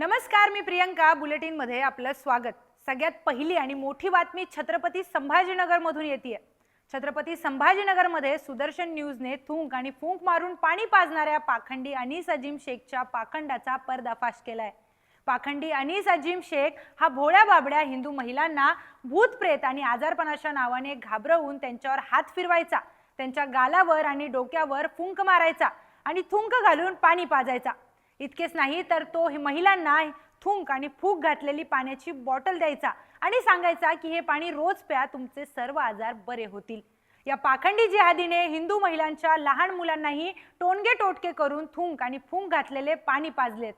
नमस्कार मी प्रियंका. बुलेटिनमध्ये आपलं स्वागत. सगळ्यात पहिली आणि मोठी बातमी छत्रपती संभाजीनगरमधून येते छत्रपती संभाजीनगरमध्ये सुदर्शन न्यूजने थुंक आणि फुंक मारून पाणी पाजणाऱ्या पाखंडी अनीस अजिम शेखच्या पाखंडाचा पर्दाफाश केलाय. पाखंडी अनीस अजिम शेख हा भोळ्या बाबड्या हिंदू महिलांना भूतप्रेत आणि आजारपणाच्या नावाने घाबरवून त्यांच्यावर हात फिरवायचा. त्यांच्या गालावर आणि डोक्यावर फुंक मारायचा आणि थुंक घालून पाणी पाजायचा. इतकेच नाही तर तो हे महिलांना थुंक आणि फूक घातलेली पाण्याची बॉटल द्यायचा आणि सांगायचा की हे पाणी रोज प्या तुमचे सर्व आजार बरे होतील. या पाखंडी जिहादीने हिंदू महिलांच्या लहान मुलांनाही टोनगे टोटके करून थुंक आणि फुंक घातलेले पाणी पाजलेत.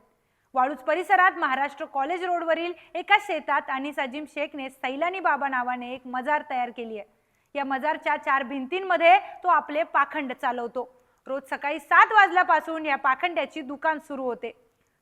वाळूज परिसरात महाराष्ट्र कॉलेज रोडवरील एका शेतात आणि सजीम शेखने सैलानी बाबा नावाने एक मजार तयार केली आहे. या मजारच्या चार भिंतींमध्ये तो आपले पाखंड चालवतो. रोज सकाळी सात वाजल्यापासून या पाखंड्याची दुकान सुरू होते.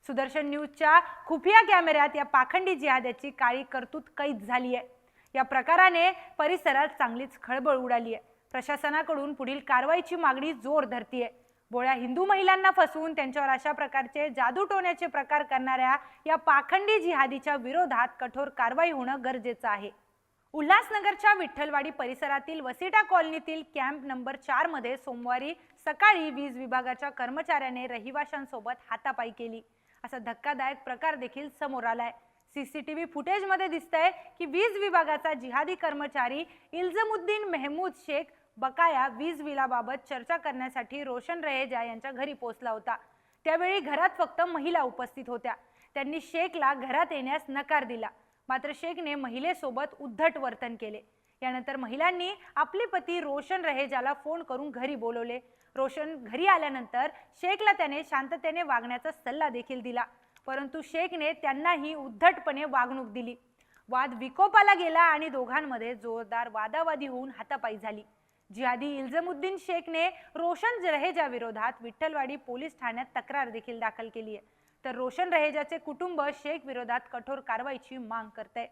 सुदर्शन न्यूजच्या खुफिया कॅमेऱ्यात या पाखंडी जिहाद्याची काळी कर्तूत कैद झाली आहे. या प्रकाराने परिसरात चांगलीच खळबळ उडाली आहे. प्रशासनाकडून पुढील कारवाईची मागणी जोर धरतीये. बोळ्या हिंदू महिलांना फसवून त्यांच्यावर अशा प्रकारचे जादू टोण्याचे प्रकार करणाऱ्या या पाखंडी जिहादीच्या विरोधात कठोर कारवाई होणं गरजेचं आहे. उल्हासनगरच्या विठ्ठलवाडी परिसरातील वसिटा कॉलनीतील कॅम्प नंबर चारमध्ये सोमवारी सकाळी वीज विभागाच्या कर्मचाऱ्याने रहिवाशांसोबत हातापाई केली. असा धक्कादायक प्रकार देखील समोर आलाय. सीसीटीव्ही फुटेजमध्ये दिसतंय की वीज विभागाचा जिहादी कर्मचारी इल्जमुद्दीन मेहमूद शेख बकाया वीज बिलाबाबत चर्चा करण्यासाठी रोशन रहेजा यांच्या घरी पोहोचला होता. त्यावेळी घरात फक्त महिला उपस्थित होत्या. त्यांनी शेखला घरात येण्यास नकार दिला. मात्र शेखने महिलेसोबत उद्धट वर्तन केले. यानंतर महिलांनी आपले पती रोशन रहेजाला फोन करून घरी बोलवले. रोशन घरी आल्यानंतर शेखला त्याने शांततेने वागण्याचा सल्ला देखील दिला. परंतु शेखने त्यांनाही उद्धटपणे वागणूक दिली. वाद विकोपाला गेला आणि दोघांमध्ये जोरदार वादावादी होऊन हातापाई झाली. जिहादी इल्जमुद्दीन शेखने रोशन रहेजा विरोधात विठ्ठलवाडी पोलीस ठाण्यात तक्रार देखील दाखल केली आहे तर रोशन रहेजाचे कुटुंब शेख विरोधात कठोर कारवाईची मांग करते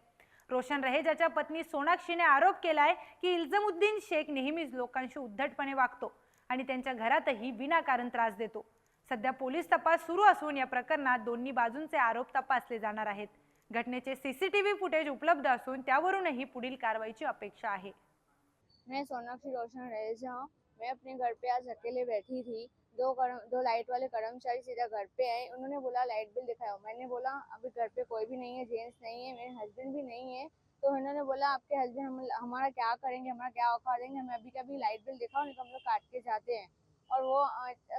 रोशन रहेजाच्या पत्नी सोनाक्षीने आरोप केलाय की इल्जमुद्दीन शेख नेहमीच लोकांशी उद्धटपणे वागतो आणि त्यांच्या घरातही विनाकारण त्रास देतो. सध्या पोलीस तपास सुरू असून या प्रकरणात दोन्ही बाजूंचे आरोप तपासले जाणार आहेत. घटनेचे सीसीटीव्ही फुटेज उपलब्ध असून त्यावरूनही पुढील कारवाईची अपेक्षा आहे. मैं सोनाक्षी रोशन रहेजा मैं अपने घर पे आज अकेले बैठी थी दो कर्म दो लाइट वाले कर्मचारी सीधा घर पे आए। उन्होंने बोला, लाइट बिल दिखाओ। मैंने बोला, अभी घर पे कोई भी नहीं है, जेंट्स नहीं है, मेरे हस्बैंड भी नहीं है। तो उन्होंने बोला, आपके हस्बैंड हम, हमारा क्या करेंगे? हमारा क्या औकात देंगे? हमें अभी कभी लाइट बिल दिखाओ, नहीं तो हम लोग काट के जाते हैं। और वो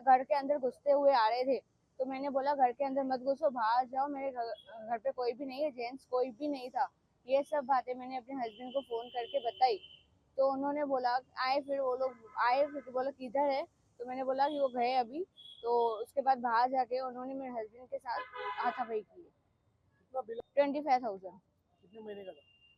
घर के अंदर घुसते हुए आ रहे थे। तो मैंने बोला, घर के अंदर मत घुसो, बाहर जाओ। मेरे घर पे कोई भी नहीं है, जेंट्स कोई भी नहीं था। ये सब बातें मैंने अपने हस्बैंड को फ़ोन करके बताई। तो उन्होंने बोला, आए फिर वो लोग, आए फिर बोला, किधर है? तो मैंने बोला कि वो गए अभी तो उसके बाद बाहर जाके उन्होंने मेरे हस्बैंड के साथ हाथापाई की ट्वेंटी फाइव थाउज़ेंड कितने महीने का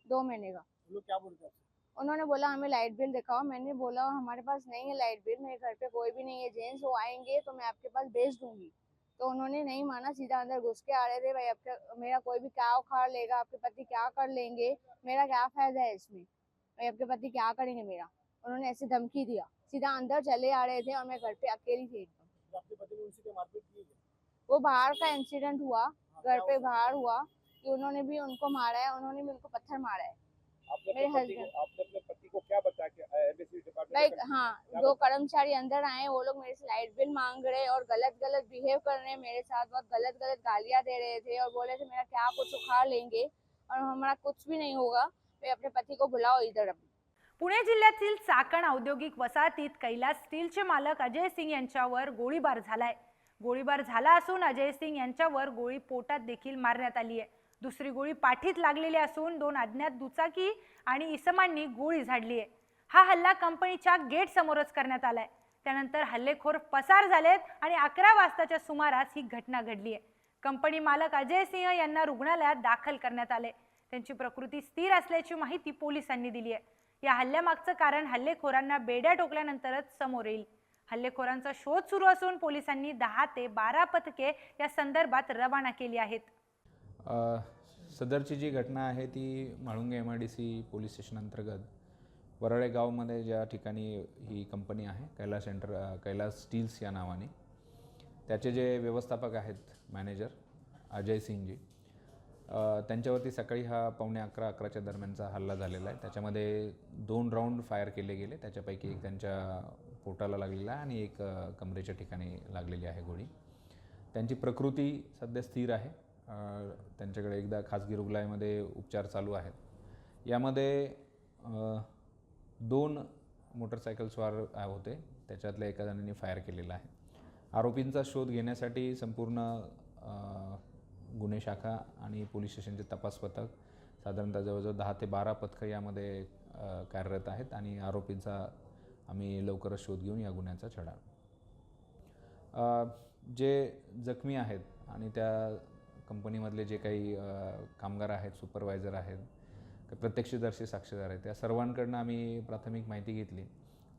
दो महीने का। लोग क्या बोलते हैं उन्होंने बोला हमें लाइट बिल दिखाओ। मैंने बोला हमारे पास नहीं है लाइट बिल मेरे घर पे कोई भी नहीं है जेंट्स वो आएँगे तो मैं आपके पास भेज दूँगी। तो उन्होंने नहीं माना सीधा अंदर घुस के आ रहे थे भाई आपका मेरा कोई भी क्या उखाड़ लेगा आपके पति क्या कर लेंगे? मेरा क्या फ़ायदा है इसमें? भाई आपके पति क्या करेंगे मेरा? उन्होंने ऐसे धमकी दिया सीधा अंदर चले आ रहे थे और मैं घर पे अकेली थी एकदम? वो बाहर का इंसिडेंट हुआ हाँ, घर पे बाहर हुआ कि उन्होंने भी उनको मारा है उन्होंने भी उनको पत्थर मारा है मेरे अपने पति को husband। आपने अपने पति को क्या बताया कि लाइक हाँ दो कर्मचारी अंदर आए वो लोग मेरे से लाइट बिल मांग रहे और गलत गलत बिहेव कर रहे हैं मेरे साथ बहुत गलत गलत गालियाँ दे रहे थे और बोले थे मेरा क्या कुछ उखाड़ लेंगे और हमारा कुछ भी नहीं होगा वे अपने पति को बुलाओ इधर अभी पुणे जिल्ह्यातील चाकण औद्योगिक वसाहतीत कैलास स्टीलचे मालक अजय सिंग यांच्यावर गोळीबार झालाय. गोळीबार झाला असून अजय सिंग यांच्यावर गोळी पोटात देखील मारण्यात आली आहे. दुसरी गोळी पाठीत लागलेली असून दोन अज्ञात दुचाकी आणि इसमांनी गोळी झाडली आहे. हा हल्ला कंपनीच्या गेट समोरच करण्यात आलाय. त्यानंतर हल्लेखोर पसार झालेत आणि अकरा वाजताच्या सुमारास ही घटना घडली आहे. कंपनी मालक अजय सिंह यांना रुग्णालयात दाखल करण्यात आले. त्यांची प्रकृती स्थिर असल्याची माहिती पोलिसांनी दिली आहे. या हल्ल्यामागचं कारण हल्लेखोरांना बेड्या टोकल्यानंतरच समोर येईल. हल्लेखोरांचा शोध सुरू असून पोलिसांनी दहा ते बारा पथके या संदर्भात रवाना केली आहेत. सदरची जी घटना आहे ती Mhalunge M I D C police station अंतर्गत वरळे गावमध्ये ज्या ठिकाणी ही कंपनी आहे कैलास सेंटर कैलास स्टील्स या नावाने त्याचे जे व्यवस्थापक आहेत मॅनेजर अजय सिंगजी त्यांच्यावरती सकाळी हा पावणे अकरा अकराच्या दरम्यानचा हल्ला झालेला आहे. त्याच्यामध्ये दोन राऊंड फायर केले गेले. त्याच्यापैकी एक त्यांच्या पोटाला लागलेला आहे आणि एक कमरेच्या ठिकाणी लागलेली आहे गोळी. त्यांची प्रकृती सध्या स्थिर आहे. त्यांच्याकडे एकदा खाजगी रुग्णालयामध्ये उपचार चालू आहेत. यामध्ये दोन मोटरसायकलस्वार होते. त्याच्यातल्या एका जणांनी फायर केलेला आहे. आरोपींचा शोध घेण्यासाठी संपूर्ण गुन्हे शाखा आणि पोलीस स्टेशनचे तपास पथक साधारणतः जवळजवळ दहा ते बारा पथकं यामध्ये कार्यरत आहेत आणि आरोपींचा आम्ही लवकरच शोध घेऊन या गुन्ह्याचा छडा. जे जखमी आहेत आणि त्या कंपनीमधले जे काही कामगार आहेत सुपरवायझर आहेत प्रत्यक्षदर्शी साक्षीदार आहेत त्या सर्वांकडनं आम्ही प्राथमिक माहिती घेतली.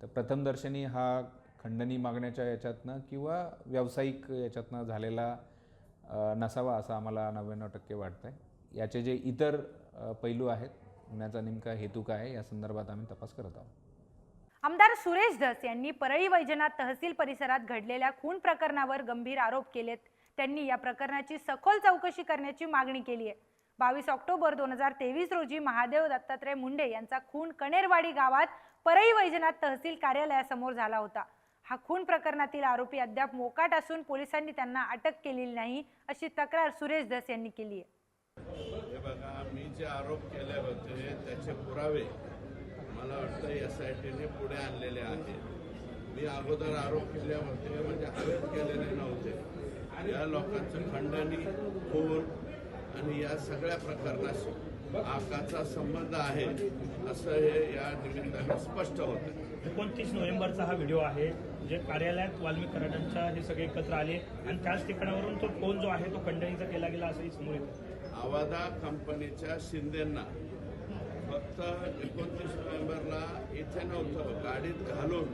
तर प्रथमदर्शनी हा खंडणी मागण्याच्या याच्यातनं किंवा व्यावसायिक याच्यातनं झालेला नसावा असं आम्हाला नव्याण्णव टक्के वाटतं आहे याचे जे इतर पैलू आहेत गुन्ह्याचा नेमका हेतू काय आहे या संदर्भात आम्ही तपास करत आहोत. आमदार सुरेश धस यांनी परळी वैजनाथ तहसील परिसरात घडलेल्या खून प्रकरणावर गंभीर आरोप केलेत. त्यांनी या प्रकरणाची सखोल चौकशी करण्याची मागणी केली आहे. बावीस ऑक्टोबर दोन हजार तेवीस रोजी महादेव दत्तात्रय मुंडे यांचा खून कणेरवाडी गावात परळी वैजनाथ तहसील कार्यालयासमोर झाला होता. हा खून प्रकरणातील आरोपी अद्याप मोकाट असून पोलिसांनी त्यांना अटक केलेली नाही अशी तक्रार सुरेश धस यांनी केली आहे. हे बघा मी जे आरोप केले होते त्याचे पुरावे मला वाटतं एस आय टीने पुढे आणलेले आहेत. मी अगोदर आरोप केले होते म्हणजे हवेत केलेले नव्हते. या लोकांचं खंडणी खून आणि या सगळ्या प्रकरणाशी आकाचा संबंध आहे असं हे या निमित्ताने स्पष्ट होतं. एकोणतीस नोव्हेंबरचा हा व्हिडिओ आहे. जे कार्यालयात वाल्मिक कराडांच्या हे सगळे एकत्र आले आणि त्याच ठिकाणावरून तो फोन जो आहे तो खंडणीचा केला गेला असंही समोर येतं. आवादा कंपनीच्या शिंदेंना. फक्त एकोणतीस नोव्हेंबरला इथे नव्हतं गाडीत घालून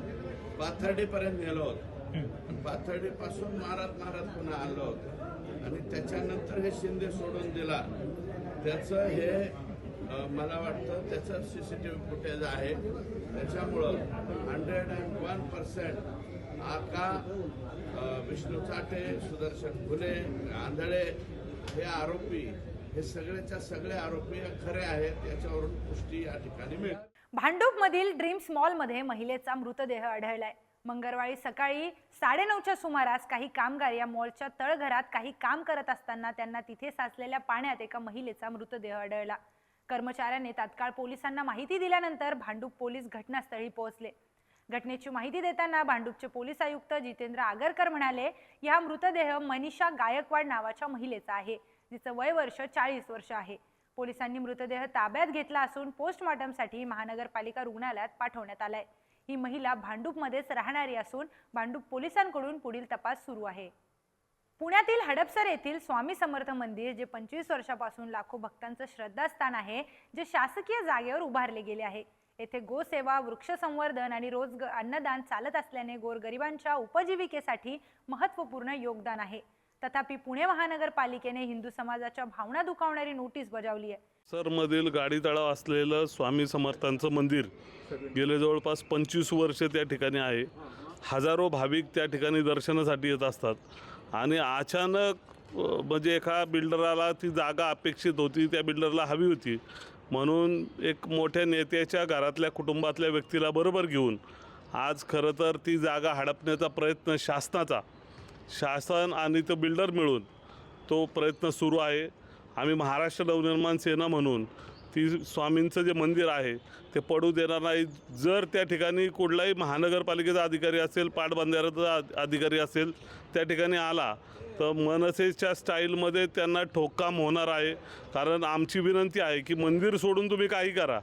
पाथर्डीपर्यंत नेलं होतं. पाथर्डीपासून मारत मारत पुन्हा आलं होतं. आणि त्याच्यानंतर हे शिंदे सोडून दिला. त्याचं हे मला वाटतं त्याचं C C T V footage आहे. त्याच्यामुळं हंड्रेड अँड वन पर्सेंट आका विष्णू चाटे सुदर्शन फुले आंधळे हे आरोपी हे सगळेच्या सगळे आरोपी खरे आहेत याच्यावरून पुष्टी या ठिकाणी मिळते. भांडूपमधील ड्रीम्स मॉलमध्ये महिलेचा मृतदेह आढळलाय. मंगळवारी सकाळी साडेनऊच्या सुमारास काही कामगार या मॉलच्या तळघरात काही काम करत असताना त्यांना तिथे साचलेल्या पाण्यात एका महिलेचा मृतदेह आढळला. कर्मचाऱ्याने तात्काळ पोलिसांना माहिती दिल्यानंतर भांडूप पोलीस घटनास्थळी पोहोचले. घटनेची माहिती देताना भांडूपचे पोलीस आयुक्त जितेंद्र आगरकर म्हणाले या मृतदेह मनीषा गायकवाड नावाच्या महिलेचा आहे जिचं वय वर्ष चाळीस वर्ष आहे. पोलिसांनी मृतदेह ताब्यात घेतला असून पोस्टमॉर्टमसाठी महानगरपालिका रुग्णालयात पाठवण्यात आलाय. ही महिला भांडूपमध्येच राहणारी असून भांडूप पोलिसांकडून पुढील तपास सुरू आहे. पुण्यातील हडपसर येथील स्वामी समर्थ मंदिर जे पंचवीस वर्षापासून लाखो भक्तांचं श्रद्धास्थान आहे जे शासकीय जागेवर उभारले गेले आहे. येथे गोसेवा वृक्ष संवर्धन आणि रोज अन्नदान चालत असल्याने गोरगरिबांच्या उपजीविकेसाठी महत्त्वपूर्ण योगदान आहे. तथापि पुणे महानगरपालिकेने हिंदू समाजाच्या भावना दुखावणारी नोटीस बजावली आहे. सरमधील गाडी तळाव असलेलं स्वामी समर्थांचं मंदिर गेले जवळपास पंचवीस वर्ष त्या ठिकाणी आहे. हजारो भाविक त्या ठिकाणी दर्शनासाठी येत असतात. आणि अचानक म्हणजे एका बिल्डराला ती जागा अपेक्षित होती त्या बिल्डरला हवी होती. म्हणून एक मोठ्या नेत्याच्या घरातल्या कुटुंबातल्या व्यक्तीला बरोबर घेऊन आज खरं तर ती जागा हडपण्याचा प्रयत्न शासनाचा. शासन आणि तो बिल्डर मिळून तो प्रयत्न सुरू आहे. आम्ही महाराष्ट्र नवनिर्माण सेना म्हणून ती स्वामींचं जे मंदिर आहे ते पडू देणार नाही. जर त्या ठिकाणी कुठलाही महानगरपालिकेचा अधिकारी असेल पाटबंधाऱ्याचा अधिकारी असेल त्या ठिकाणी आला तर मनसेच्या स्टाईलमध्ये त्यांना ठोकाम होणार आहे. कारण आमची विनंती आहे की मंदिर सोडून तुम्ही काही करा.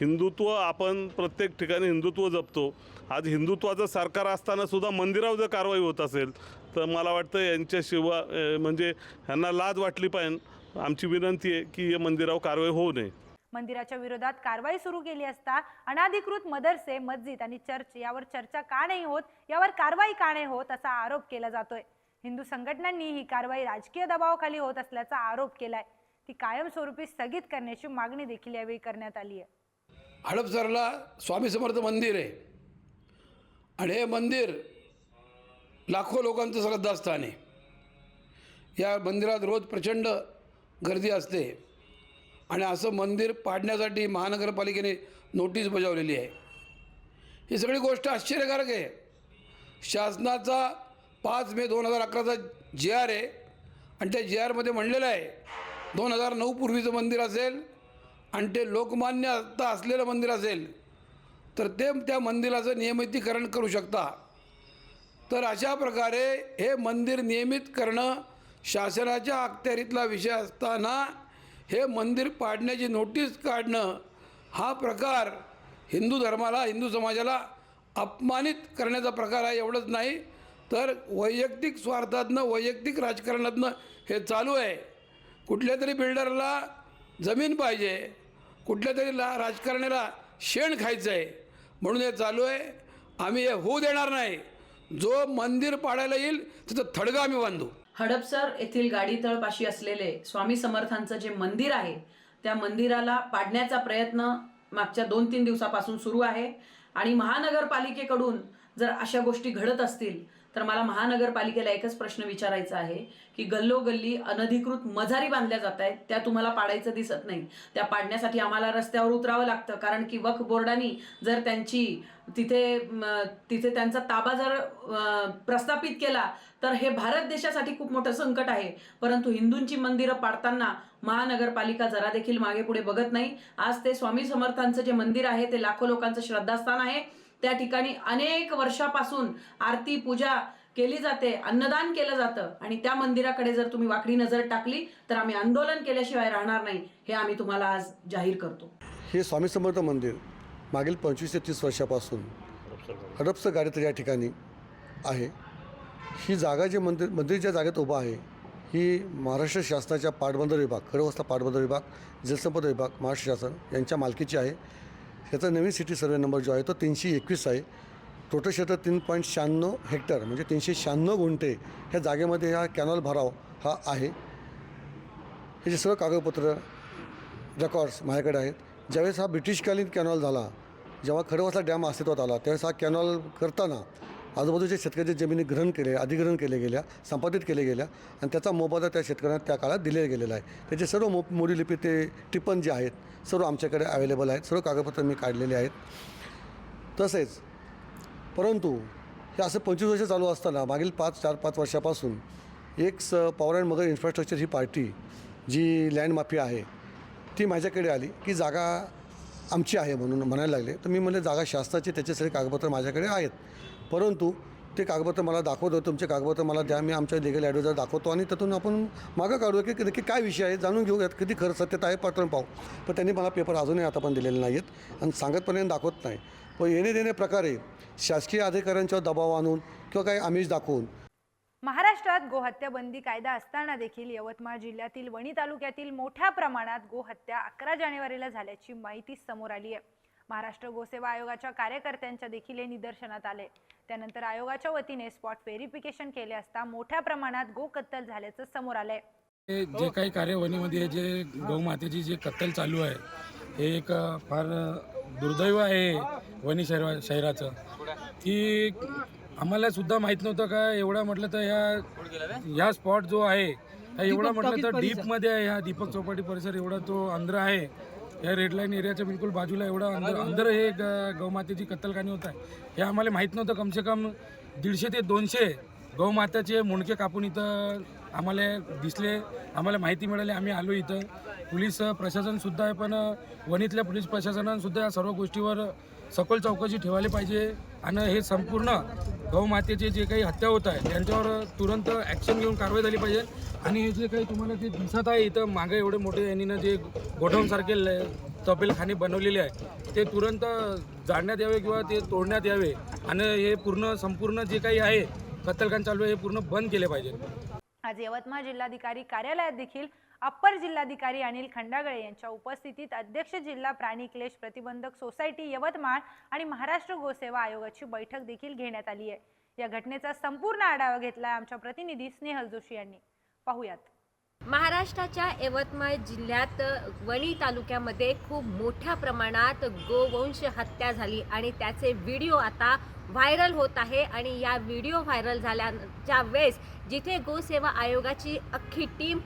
हिंदुत्व आपण प्रत्येक ठिकाणी हिंदुत्व जपतो. आज हिंदुत्वाचं सरकार असतानासुद्धा मंदिरावर जर कारवाई होत असेल तर मला वाटतं यांच्याशिवाय म्हणजे ह्यांना लाज वाटली पाहिजे. आमची विनंती आहे की या मंदिरावर कारवाई होऊ नये. मंदिराच्या विरोधात कारवाई सुरू केली असता अनाधिकृत मदरसे मस्जिद आणि चर्च यावर चर्चा का नाही होत यावर कारवाई का नाही होत असा आरोप केला जातोय. हिंदू संघटनांनी ही कारवाई राजकीय दबावाखाली होत असल्याचा आरोप केलाय. ती कायमस्वरूपी स्थगित करण्याची मागणी देखील यावेळी करण्यात आली आहे. हडपसरला स्वामी समर्थ मंदिर आहे. आणि हे मंदिर लाखो लोकांचं श्रद्धास्थान आहे. या मंदिरात रोज प्रचंड गर्दी असते. आणि असं मंदिर पाडण्यासाठी महानगरपालिकेने नोटीस बजावलेली आहे. ही सगळी गोष्ट आश्चर्यकारक आहे. शासनाचा पाच मे दोन हजार अकराचा जे आर आहे आणि त्या जे आरमध्ये म्हणलेलं आहे दोन हजार नऊ पूर्वीचं मंदिर असेल आणि ते लोकमान्य आता असलेलं मंदिर असेल तर ते त्या मंदिराचं नियमितीकरण करू शकता. तर अशा प्रकारे हे मंदिर नियमित करणं शासनाच्या अखत्यारीतला विषय असताना हे मंदिर पाडण्याची नोटीस काढणं हा प्रकार हिंदू धर्माला हिंदू समाजाला अपमानित करण्याचा प्रकार आहे एवढंच नाही. तर वैयक्तिक स्वार्थातनं वैयक्तिक राजकारणातनं हे चालू आहे. कुठल्या तरी बिल्डरला जमीन पाहिजे कुठल्या तरी ला राजकारण्याला शेण खायचं आहे. म्हणून हे चालू आहे. आम्ही हे होऊ देणार नाही. जो मंदिर पाडायला येईल तिथं थडगा आम्ही बांधू. हडपसर येथील गाडीतळपाशी असलेले स्वामी समर्थांचं जे मंदिर आहे त्या मंदिराला पाडण्याचा प्रयत्न मागच्या दोन तीन दिवसापासून सुरू आहे. आणि महानगरपालिकेकडून जर अशा गोष्टी घडत असतील तर मला महानगरपालिकेला एकच प्रश्न विचारायचा आहे की गल्लोगल्ली अनधिकृत मजारी बांधल्या जात आहेत त्या तुम्हाला पाडायचं दिसत नाही. त्या पाडण्यासाठी आम्हाला रस्त्यावर उतरावं लागतं कारण की वक्फ बोर्डानी जर त्यांची तिथे तिथे त्यांचा ताबा जर प्रस्थापित केला तर हे भारत देशासाठी खूप मोठं संकट आहे. परंतु हिंदूंची मंदिरं पाडताना महानगरपालिका जरा देखील मागे पुढे बघत नाही. आज ते स्वामी समर्थांचं जे मंदिर आहे ते लाखो लोकांचं श्रद्धास्थान आहे. त्या ठिकाणी अनेक वर्षापासून आरती पूजा केली जाते अन्नदान केलं जातं. आणि त्या मंदिराकडे जर तुम्ही वाकडी नजर टाकली तर आम्ही आंदोलन केल्याशिवाय राहणार नाही. हे आम्ही तुम्हाला आज जाहीर करतो. हे स्वामी समर्थ मंदिर मागील पंचवीस ते तीस वर्षापासून हडपसर गाडीत या ठिकाणी आहे. ही जागा जे मंदिर मंदिर ज्या जागेत उभा आहे ही महाराष्ट्र शासनाच्या पाटबंदर विभाग खडवस्ता पाटबंदर विभाग जलसंपदा विभाग महाराष्ट्र शासन यांच्या मालकीची आहे. ह्याचा नवीन सिटी सर्वे नंबर जो आहे तो तीनशे एकवीस आहे. टोटल क्षेत्र तीन पॉईंट शहाण्णव हेक्टर म्हणजे तीनशे शहाण्णव गुंठे ह्या जागेमध्ये हा कॅनॉल भराव हा आहे. हे जे सर्व कागदपत्र रेकॉर्ड्स माझ्याकडे आहेत. ज्यावेळेस हा ब्रिटिशकालीन कॅनॉल झाला जेव्हा खडकवासला डॅम अस्तित्वात आला त्यावेळेस हा कॅनॉल करताना आजूबाजूच्या शेतकऱ्याच्या जमिनी ग्रहण केले अधिग्रहण केले गेल्या संपादित केले गेल्या आणि त्याचा मोबादा त्या शेतकऱ्यांना त्या काळात दिलेला गेलेला आहे. त्याचे सर्व मो मोडीलिपी ते टिप्पण जे आहेत सर्व आमच्याकडे अवेलेबल आहेत. सर्व कागदपत्र मी काढलेले आहेत. तसेच परंतु हे असं पंचवीस वर्ष चालू असताना मागील पाच चार पाच वर्षापासून एक स पॉवर अँड मगर इन्फ्रास्ट्रक्चर ही पार्टी जी लँड आहे ती माझ्याकडे आली की जागा आमची आहे म्हणून म्हणायला लागले. तर मी म्हणले जागा शासनाची त्याचे सगळे कागदपत्र माझ्याकडे आहेत. परंतु ते कागदपत्र मला दाखवतो तुमचे कागदपत्र मला द्या मी आमच्या लिगल ॲडवायझर दाखवतो आणि त्यातून आपण मागं काढू की नक्की काय विषय आहे जाणून घेऊयात किती खरं सत्यता आहे पाठवून पाहू. पण त्यांनी मला पेपर अजूनही आता पण दिलेले आहेत आणि सांगतपणे दाखवत नाही. पण येणे देणे प्रकारे शासकीय अधिकाऱ्यांच्यावर दबाव आणून किंवा काही आमिष दाखवून. महाराष्ट्रात गोहत्या बंदी कायदा असताना देखील यवतमाळ जिल्ह्यातील वणी तालुक्यातील मोठ्या प्रमाणात गोहत्या अकरा जानेवारीला झाल्याची माहिती समोर आली आहे. महाराष्ट्र गोसेवा आयोगाच्या कार्यकर्त्यांच्या देखील हे निदर्शनात आले. त्यानंतर आयोगाच्या वतीने स्पॉट व्हेरिफिकेशन केले असता मोठ्या प्रमाणात गो कत्तल झाल्याचं समोर आलंय. हे जे काही कार्यवणीमध्ये जे गौमातेची जे कत्तल चालू आहे हे एक फार दुर्दैव आहे वणी शहरा शहराचं. की आम्हाला सुद्धा माहीत नव्हतं का एवढा म्हटलं तर ह्या ह्या स्पॉट जो आहे हा एवढा म्हटलं तर डीपमध्ये आहे ह्या दीपक चौपाटी परिसर एवढा तो अंदर आहे. या रेड लाईन एरियाच्या बिलकुल बाजूला एवढा अंदर अंदर हे गौमातेची कत्तलखानी होत आहे. हे आम्हाला माहीत नव्हतं. कमसे कम दीडशे ते दोनशे गौमाताचे मुंडके कापून इथं आम्हाला दिसले. आम्हाला माहिती मिळाली. आम्ही आलो इथं. पोलीस प्रशासनसुद्धा आहे पण वणीतल्या पोलीस प्रशासनानंसुद्धा या सर्व गोष्टीवर सखोल चौकशी ठेवायला पाहिजे. आणि हे संपूर्ण गौमातेचे जे काही हत्या होत आहे त्यांच्यावर तुरंत ॲक्शन घेऊन कारवाई झाली पाहिजे. आणि हे जे काही तुम्हाला ते दिसत आहे इथं मागे एवढे मोठे यांनी जे गोडाऊनसारखे तपेलखाने बनवलेले आहे ते तुरंत जाळण्यात यावे किंवा ते तोडण्यात यावे आणि हे पूर्ण संपूर्ण जे काही आहे कत्तलखान चालू आहे हे पूर्ण बंद केले पाहिजे आज यवतमाळ जिल्हाधिकारी कार्यालयात देखील अप्पर जिल्हाधिकारी अनिल खंडागळे यांच्या उपस्थितीत अध्यक्ष जिल्हा प्राणी क्लेश प्रतिबंधक सोसायटी यवतमाळ आणि महाराष्ट्र गोसेवा आयोगाची बैठक देखील घेण्यात आली आहे. या घटनेचा संपूर्ण आढावा घेतलाय आमच्या प्रतिनिधी स्नेहल जोशी यांनी. पाहूयात. महाराष्ट्राच्या यवतमाळ जिल्ह्यात वणी तालुक्यामध्ये खूप मोठ्या प्रमाणात गोवंश हत्या झाली आणि त्याचे व्हिडिओ आता व्हायरल होत आहे आणि या व्हिडिओ व्हायरल झाल्याच्या वेळेस जिथे गोसेवा आयोगाची अख्खी टीम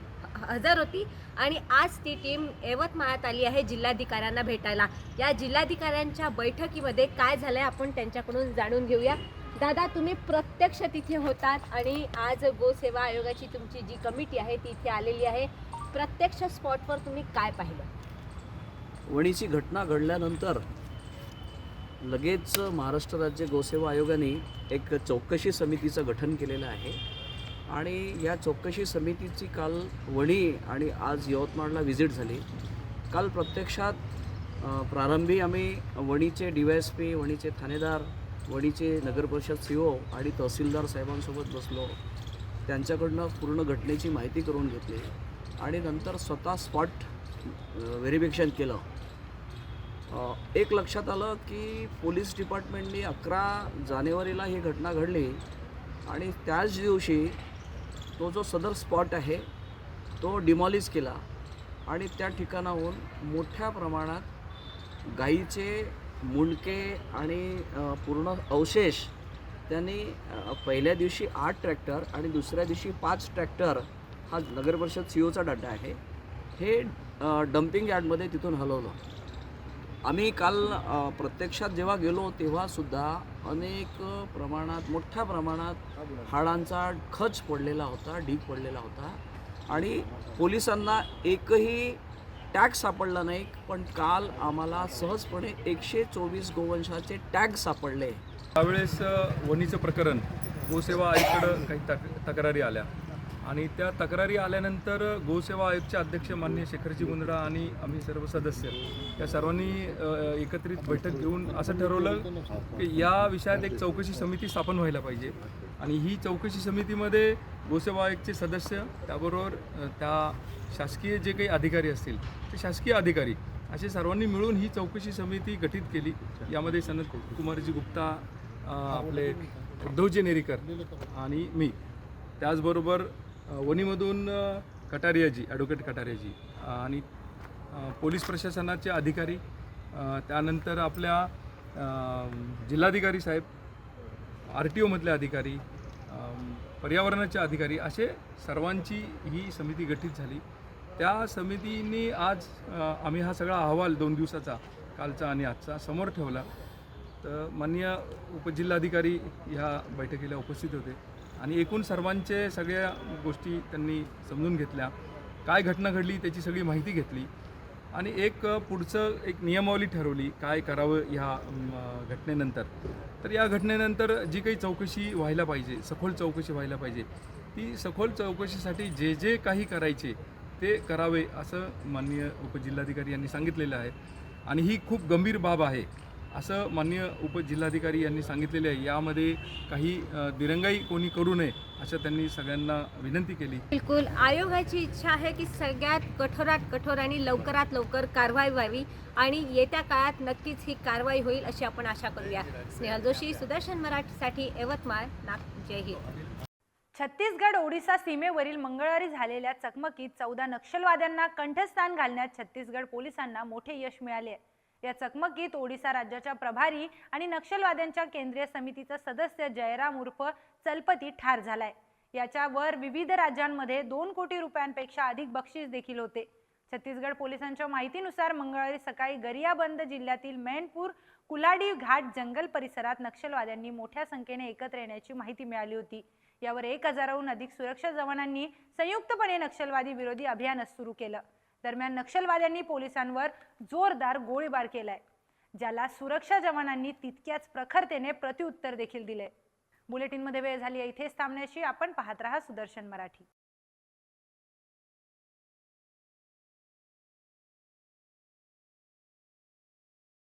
हजर होती आणि आज ती टीम यवतमाळात आली आहे जिल्हाधिकाऱ्यांना भेटायला. या जिल्हाधिकाऱ्यांच्या बैठकीमध्ये काय झालं आहे आपण त्यांच्याकडून जाणून घेऊया. दादा तुम्ही प्रत्यक्ष तिथे होतात आणि आज गोसेवा आयोगाची तुमची जी कमिटी आहे ती इथे आलेली आहे. प्रत्यक्ष स्पॉटवर तुम्ही काय पाहिलं? वणीची घटना घडल्यानंतर लगेच महाराष्ट्र राज्य गोसेवा आयोगाने एक चौकशी समितीचं गठन केलेलं आहे. आणि या चौकशी समितीची काल वणी आणि आज यवतमाळला व्हिजिट झाली. काल प्रत्यक्षात प्रारंभी आम्ही वणीचे डी वाय एस पी वणीचे ठाणेदार वणीचे नगरपरिषद सी ओ आणि तहसीलदार साहेबांसोबत बसलो. त्यांच्याकडनं पूर्ण घटनेची माहिती करून घेतली आणि नंतर स्वतः स्पॉट व्हेरिफिकेशन केलं. एक लक्षात आलं की पोलीस डिपार्टमेंटने अकरा जानेवारीला ही घटना घडली आणि त्याच दिवशी तो जो सदर स्पॉट आहे तो डिमॉलिश केला आणि त्या ठिकाणाहून मोठ्या प्रमाणात गाईचे मुंडके आणि पूर्ण अवशेष त्यांनी पहिल्या दिवशी आठ ट्रॅक्टर आणि दुसऱ्या दिवशी पाच ट्रॅक्टर हा नगरपरिषद सी ओचा डाटा आहे. हे डम्पिंग यार्डमध्ये तिथून हलवलं. आम्ही काल प्रत्यक्षात जेव्हा गेलो तेव्हासुद्धा अनेक प्रमाणात मोठ्या प्रमाणात हाडांचा खच पडलेला होता ढीग पडलेला होता. आणि पोलिसांना एकही टॅग सापडला नाही पण काल आम्हाला सहजपणे एकशे चोवीस गोवंशाचे टॅग सापडले. त्यावेळेस वनीचं वणीचं प्रकरण गोसेवा आईकडं काही तक तक्रारी आल्या. आणि त्या तक्रारी आल्यानंतर गोसेवा आयोगचे अध्यक्ष मान्य शेखरजी मुंदडा आणि आम्ही सर्व सदस्य या सर्वांनी एकत्रित बैठक घेऊन असं ठरवलं की या विषयात एक चौकशी समिती स्थापन व्हायला पाहिजे. आणि ही चौकशी समितीमध्ये गोसेवा आयोगचे सदस्य त्याबरोबर त्या शासकीय जे काही अधिकारी असतील ते शासकीय अधिकारी असे सर्वांनी मिळून ही चौकशी समिती गठीत केली. यामध्ये सनत कुमारजी गुप्ता आपले उद्धवजी नेरीकर आणि मी. त्याचबरोबर वणीमधून कटारियाजी ॲडव्होकेट कटारियाजी आणि पोलीस प्रशासनाचे अधिकारी त्यानंतर आपल्या जिल्हाधिकारी साहेब आर टी ओमधले अधिकारी पर्यावरणाचे अधिकारी असे सर्वांची ही समिती गठीत झाली. त्या समितीने आज आम्ही हा सगळा अहवाल दोन दिवसाचा कालचा आणि आजचा समोर ठेवला. तर माननीय उपजिल्हाधिकारी ह्या बैठकीला उपस्थित होते. आणि एकूण सर्वांचे सगळ्या गोष्टी त्यांनी समजून घेतल्या. काय घटना घडली त्याची सगळी माहिती घेतली. आणि एक पुढचं एक नियमावली ठरवली काय करावं ह्या घटनेनंतर. तर या घटनेनंतर जी काही चौकशी व्हायला पाहिजे सखोल चौकशी व्हायला पाहिजे ती सखोल चौकशीसाठी जे जे काही करायचे ते करावे असं माननीय उपजिल्हाधिकारी यांनी सांगितलेलं आहे. आणि ही खूप गंभीर बाब आहे. असं माननीय उपजिल्हाधिकारी यांनी सांगितलेले आहे. यामध्ये काही दिरंगाई कोणी करू नये असं त्यांनी सगळ्यांना विनंती केली. बिलकुल. आयोगाची इच्छा आहे की सगळ्यात कठोरात कठोर आणि लवकरात लवकर कारवाई व्हावी आणि येत्या काळात नक्कीच ही कारवाई होईल अशी आपण आशा करूया. स्नेहल जोशी सुदर्शन मराठीसाठी यवतमाळ नाग जय हिंद. छत्तीसगड ओडिसा सीमेवरील मंगळवारी झालेल्या चकमकीत चौदा नक्षलवाद्यांना कंठस्थान घालण्यात छत्तीसगड पोलिसांना मोठे यश मिळाले आहे. या चकमकीत ओडिसा राज्याच्या प्रभारी आणि नक्षलवाद्यांच्या केंद्रीय समितीचा सदस्य जयराम उर्फ चलपती ठार झालाय. याच्यावर विविध राज्यांमध्ये दोन कोटी रुपयांपेक्षा अधिक बक्षीस देखील होते. छत्तीसगड पोलिसांच्या माहितीनुसार मंगळवारी सकाळी गरियाबंद जिल्ह्यातील मेनपूर कुलाडी घाट जंगल परिसरात नक्षलवाद्यांनी मोठ्या संख्येने एकत्र येण्याची माहिती मिळाली होती. यावर एक हजाराहून अधिक सुरक्षा जवानांनी संयुक्तपणे नक्षलवादी विरोधी अभियान सुरू केलं. दरम्यान नक्षलवाद्यांनी पोलिसांवर जोरदार गोळीबार केलाय ज्याला सुरक्षा जवानांनी तितक्याच प्रखरतेने प्रत्युत्तर देखील दिले बुलेटिनमध्ये वेळ झाली आहे इथेच थांबण्याची आपण पाहत राहा सुदर्शन मराठी.